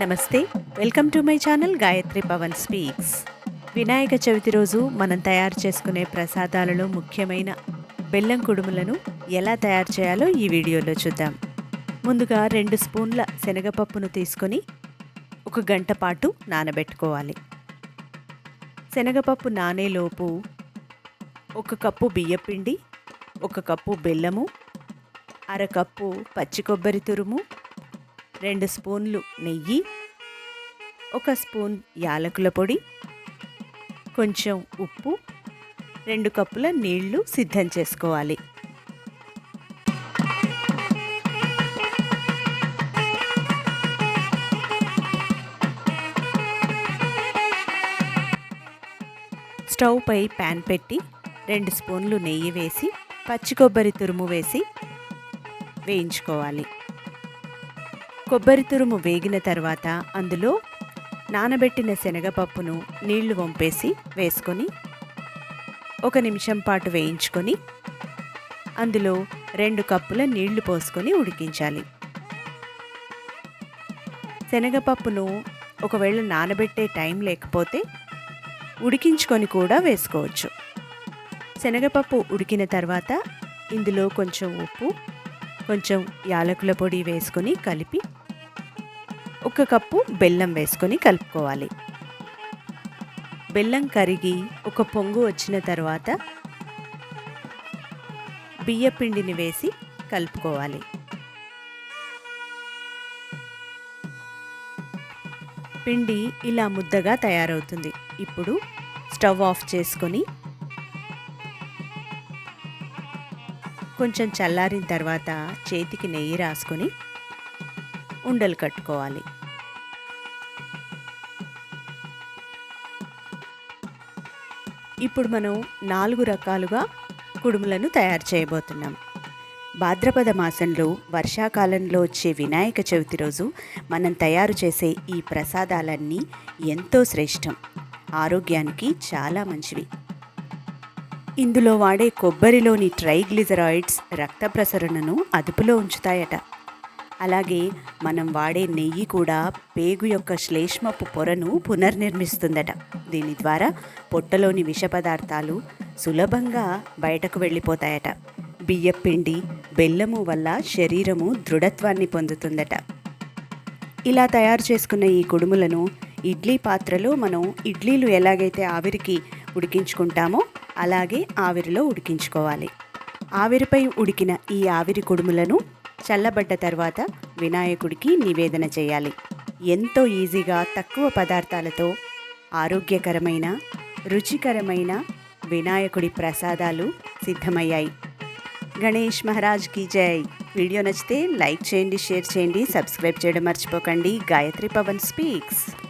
నమస్తే. Welcome to my channel Gayatri Pavan speaks. Vinayaka Chavithi రోజు మనం తయారు చేసుకునే ప్రసాదాలలో ముఖ్యమైన బెల్లం కుడుములను ఎలా తయారు చేయాలో ఈ వీడియోలో చూద్దాం. ముందుగా రెండు స్పూన్ల శనగపప్పును తీసుకొని ఒక గంట పాటు నానబెట్టుకోవాలి. శనగపప్పు నానేలోపు ఒక కప్పు బియ్యపిండి ఒక కప్పు బెల్లము అరకప్పు పచ్చి కొబ్బరి తురుము రెండు స్పూన్లు నెయ్యి ఒక స్పూన్ యాలకుల పొడి కొంచెం ఉప్పు రెండు కప్పుల నీళ్ళు సిద్ధం చేసుకోవాలి. స్టవ్ పై ప్యాన్ పెట్టి రెండు స్పూన్లు నెయ్యి వేసి పచ్చి కొబ్బరి తురుము వేసి వేయించుకోవాలి. కొబ్బరి తురుము వేగిన తర్వాత అందులో నానబెట్టిన శనగపప్పును నీళ్ళు వంపేసి వేసుకొని ఒక నిమిషం పాటు వేయించుకొని అందులో రెండు కప్పుల నీళ్ళు పోసుకొని ఉడికించాలి. శనగపప్పును ఒకవేళ నానబెట్టే టైం లేకపోతే ఉడికించుకొని కూడా వేసుకోవచ్చు. శనగపప్పు ఉడికిన తర్వాత ఇందులో కొంచెం ఉప్పు కొంచెం యాలకుల పొడి వేసుకొని కలిపి ఒక కప్పు బెల్లం వేసుకొని కలుపుకోవాలి. బెల్లం కరిగి ఒక పొంగు వచ్చిన తర్వాత బియ్యపిండిని వేసి కలుపుకోవాలి. పిండి ఇలా ముద్దగా తయారవుతుంది. ఇప్పుడు స్టవ్ ఆఫ్ చేసుకొని కొంచెం చల్లారిన తర్వాత చేతికి నెయ్యి రాసుకొని ఉండలు కట్టుకోవాలి. ఇప్పుడు మనం నాలుగు రకాలుగా కుడుములను తయారు చేయబోతున్నాం. భాద్రపద మాసంలో వర్షాకాలంలో వచ్చే వినాయక చవితి రోజు మనం తయారు చేసే ఈ ప్రసాదాలన్నీ ఎంతో శ్రేష్టం. ఆరోగ్యానికి చాలా మంచివి. ఇందులో వాడే కొబ్బరిలోని ట్రైగ్లిజరాయిడ్స్ రక్త ప్రసరణను అదుపులో ఉంచుతాయట. అలాగే మనం వాడే నెయ్యి కూడా పేగు యొక్క శ్లేష్మపు పొరను పునర్నిర్మిస్తుందట. దీని ద్వారా పొట్టలోని విష పదార్థాలు సులభంగా బయటకు వెళ్ళిపోతాయట. బియ్యపిండి బెల్లము వల్ల శరీరము దృఢత్వాన్ని పొందుతుందట. ఇలా తయారు చేసుకున్న ఈ కుడుములను ఇడ్లీ పాత్రలో మనం ఇడ్లీలు ఎలాగైతే ఆవిరికి ఉడికించుకుంటామో అలాగే ఆవిరిలో ఉడికించుకోవాలి. ఆవిరిపై ఉడికిన ఈ ఆవిరి కుడుములను చల్లబడ్డ తర్వాత వినాయకుడికి నివేదన చేయాలి. ఎంతో ఈజీగా తక్కువ పదార్థాలతో ఆరోగ్యకరమైన రుచికరమైన వినాయకుడి ప్రసాదాలు సిద్ధమయ్యాయి. గణేష్ మహారాజ్ కీ జై. వీడియో నచ్చితే లైక్ చేయండి షేర్ చేయండి సబ్స్క్రైబ్ చేయడం మర్చిపోకండి. గాయత్రి పవన్ స్పీక్స్.